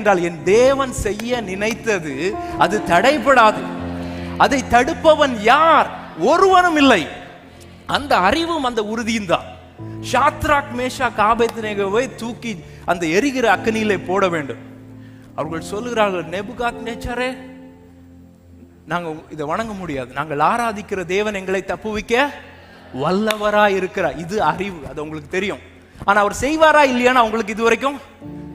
என்றால் என் தேவன் செய்ய நினைத்தது அது தடைபடாது. அதை தடுப்பவன் யார்? ஒருவனும் இல்லை. அந்த அறிவும் அந்த உறுதியும் தான். ஷாத்ராக் மேஷா காபேத்னேகோவை தூக்கி அந்த எரிகிற அக்கனியிலே போட வேண்டும். அவர்கள் சொல்லுகிறார்கள் நெபுகாத் நேச்சரே நாங்கள் இதை வணங்க முடியாது. நாங்கள் ஆராதிக்கிற தேவன் எங்களை தப்புவிக்க வல்லவரா இருக்கிறார் இது அறிவு அது உங்களுக்கு தெரியும். ஆனால் அவர் செய்வாரா இல்லையான்னு அவங்களுக்கு இது வரைக்கும்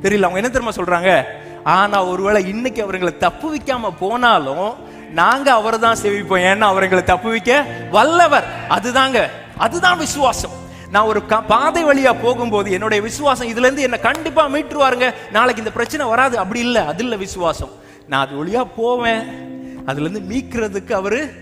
தெரியல அவங்க என்ன தெரியுமா சொல்றாங்க? ஆனா ஒருவேளை இன்னைக்கு அவர்களை தப்பு வைக்காம போனாலும் நாங்க அவரை தான் சேவிப்போம். ஏன்னா அவர்களை தப்பு வைக்க வல்லவர். அதுதாங்க அதுதான் விசுவாசம். நான் ஒரு க- பாதை வழியா போகும்போது என்னுடைய விசுவாசம் இதுல இருந்து என்ன கண்டிப்பா மீட்டுருவாருங்க. நாளைக்கு இந்த பிரச்சனை வராது. அப்படி இல்லை அது இல்லை விசுவாசம். நான் அது வழியா போவேன். அதுல இருந்து மீட்கிறதுக்கு அவரு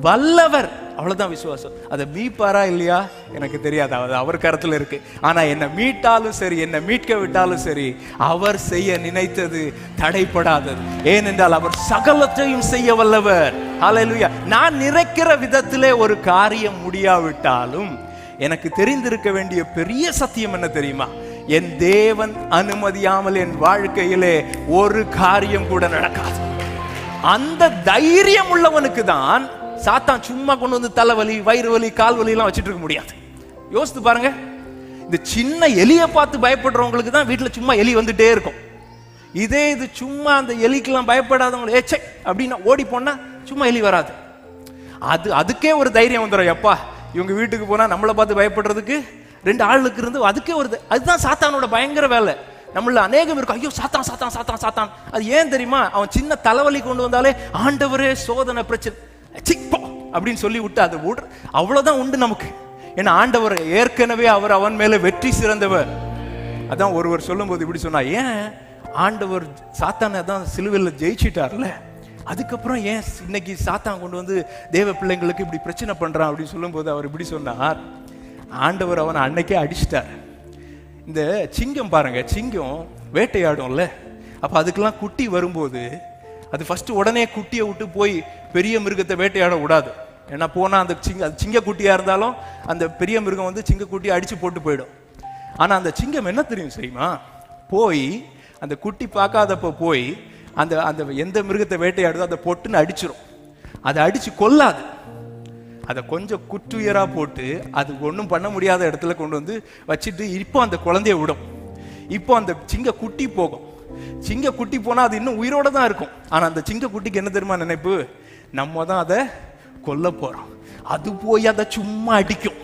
வல்லவர். அவ்வளவுதான் விசுவாசம். அதை மீட்பாரா இல்லையா? எனக்கு தெரியாது. அது அவர் கருத்துல இருக்கு. ஆனா என்ன மீட்டாலும் சரி என்ன மீட்க விட்டாலும் சரி அவர் செய்ய நினைத்தது தடைப்படாதது. ஏனென்றால் அவர் சகலத்தையும் செய்ய வல்லவர். ஹalleluya நான் நிறைக்கிற விதத்திலே ஒரு காரியம் முடியாவிட்டாலும் எனக்கு தெரிந்திருக்க வேண்டிய பெரிய சத்தியம் என்ன தெரியுமா? என் தேவன் அனுமதியாமல் என் வாழ்க்கையிலே ஒரு காரியம் கூட நடக்காது. அந்த தைரியம் உள்ளவனுக்கு தான் சாத்தான் சும்மா கொண்டு வந்து தலைவலி வயிறு வலி கால் வலி எல்லாம் வச்சுட்டு இருக்க முடியாது. யோசித்து பாருங்க. இந்த சின்ன எலியை பார்த்து பயப்படுறவங்களுக்கு தான் வீட்டில் சும்மா எலி வந்துட்டே இருக்கும். இதே இது சும்மா அந்த எலிக்கெல்லாம் பயப்படாதவங்க ஏச்சே அப்படின்னா ஓடி போனா சும்மா எலி வராது. அது அதுக்கே ஒரு தைரியம் வந்துடும் எப்பா இவங்க வீட்டுக்கு போனா நம்மளை பார்த்து பயப்படுறதுக்கு ரெண்டு ஆளுக்கு இருந்து அதுக்கே ஒரு அதுதான் சாத்தானோட பயங்கர வேலை. நம்மள அநேகம் இருக்கும் ஐயோ சாத்தான் சாத்தான் சாத்தான் சாத்தான். அது ஏன் தெரியுமா? அவன் சின்ன தலைவலி கொண்டு வந்தாலே ஆண்டவரே சோதனை பிரச்சனை. அப்படின்னு சொல்லி விட்டு அதை விடு. அவ்வளவுதான் உண்டு நமக்கு. ஏன்னா ஆண்டவர் ஏற்கனவே அவர் அவன் மேல வெற்றி சிறந்தவர். அதான் ஒருவர் சொல்லும்போது இப்படி சொன்னா ஏன் ஆண்டவர் சாத்தானை தான் சிலுவையில் ஜெயிச்சிட்டார்ல? அதுக்கப்புறம் ஏன் இன்னைக்கு சாத்தான் கொண்டு வந்து தேவ பிள்ளைங்களுக்கு இப்படி பிரச்சனை பண்ணுறான் அப்படின்னு சொல்லும்போது அவர் இப்படி சொன்னார். ஆண்டவர் அவனை அன்னைக்கே அடிச்சிட்டார். இந்த சிங்கம் பாருங்க சிங்கம் வேட்டையாடும்ல. அப்போ அதுக்கெல்லாம் குட்டி வரும்போது அது ஃபஸ்ட்டு உடனே குட்டியை விட்டு போய் பெரிய மிருகத்தை வேட்டையாட விடாது. ஏன்னா போனால் அந்த சிங்க அது சிங்கக்குட்டியாக இருந்தாலும் அந்த பெரிய மிருகம் வந்து சிங்க குட்டியை போட்டு போயிடும். ஆனால் அந்த சிங்கம் என்ன தெரியும் செய்யுமா போய் அந்த குட்டி பார்க்காதப்போ போய் அந்த அந்த எந்த மிருகத்தை வேட்டையாடுதோ அதை பொட்டுன்னு அடிச்சிடும் அதை அடித்து கொல்லாது. அதை கொஞ்சம் குற்றுயராக போட்டு அது ஒன்றும் பண்ண முடியாத இடத்துல கொண்டு வந்து வச்சுட்டு இப்போ அந்த குழந்தைய விடும். இப்போ அந்த சிங்க குட்டி போகும். சிங்க குட்டி போனால் அது இன்னும் உயிரோட தான் இருக்கும். ஆனால் அந்த சிங்க குட்டிக்கு என்ன தெரியுமா நினைப்பு? நம்ம தான் அதை கொல்ல போகிறோம் அது போய் அதை சும்மா அடிக்கும்.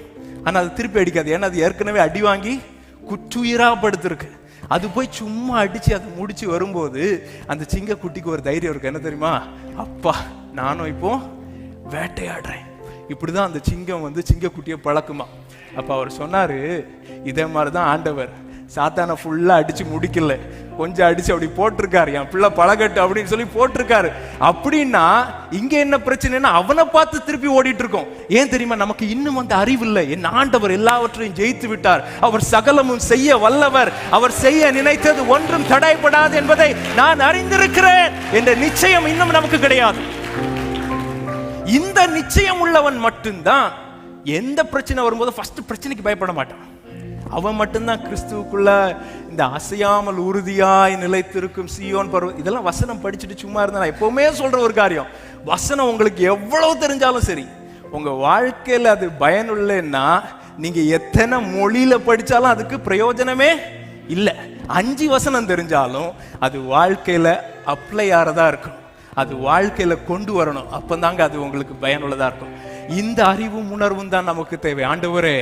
ஆனால் அது திருப்பி அடிக்காது. ஏன்னா அது ஏற்கனவே அடி வாங்கி குற்றுயிராக படுத்திருக்கு அது போய் சும்மா அடித்து அது முடிச்சு வரும்போது அந்த சிங்க குட்டிக்கு ஒரு தைரியம் இருக்கு. என்ன தெரியுமா? அப்பா நானும் இப்போ வேட்டையாடுறேன். இப்படி தான் அந்த சிங்கம் வந்து சிங்கக்குட்டியை பழக்குமா. அப்போ அவர் சொன்னார் இதே மாதிரி தான் ஆண்டவர் சாத்தானை ஃபுல்லாக அடித்து முடிக்கல. கொஞ்சம் அடித்து அப்படி போட்டிருக்காரு. என் பிள்ளை பழகட்டு அப்படின்னு சொல்லி போட்டிருக்காரு. அப்படின்னா இங்கே என்ன பிரச்சனைன்னா அவனை பார்த்து திருப்பி ஓடிட்டு இருக்கோம் ஏன் தெரியுமா? நமக்கு இன்னும் அந்த அறிவு இல்லை. என் ஆண்டவர் எல்லாவற்றையும் ஜெயித்து விட்டார். அவர் சகலமும் செய்ய வல்லவர். அவர் செய்ய நினைத்தது ஒன்றும் தடைப்படாது என்பதை நான் அறிந்திருக்கிறேன். என்ற நிச்சயம் இன்னும் நமக்கு கிடையாது. இந்த நிச்சயம் உள்ளவன் மட்டும்தான் எந்த பிரச்சனை வரும்போது ஃபர்ஸ்ட் பிரச்சனைக்கு பயப்பட மாட்டான். அவன் மட்டும்தான் கிறிஸ்துவுக்குள்ள இந்த அசையாமல் உறுதியாய் நிலைத்திருக்கும் சியோன் பருவம் இதெல்லாம் வசனம் படிச்சுட்டு சும்மா இருந்தா நான் எப்பவுமே சொல்ற ஒரு காரியம். வசனம் உங்களுக்கு எவ்வளவு தெரிஞ்சாலும் சரி. உங்க வாழ்க்கையில் அது பயனுள்ளன்னா நீங்க எத்தனை மொழியில படிச்சாலும் அதுக்கு பிரயோஜனமே இல்லை. அஞ்சு வசனம் தெரிஞ்சாலும் அது வாழ்க்கையில அப்ளை ஆறதா இருக்கும் அது வாழ்க்கையில் கொண்டு வரணும். அப்பந்தாங்க அது உங்களுக்கு பயனுள்ளதாக இருக்கும். இந்த அறிவும் உணர்வும் தான் நமக்கு தேவை. ஆண்டவரே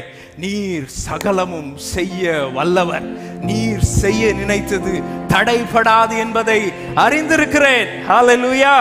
நீர் சகலமும் செய்ய வல்லவர். நீர் செய்ய நினைத்தது தடைபடாது என்பதை அறிந்திருக்கிறேன். ஹalleluya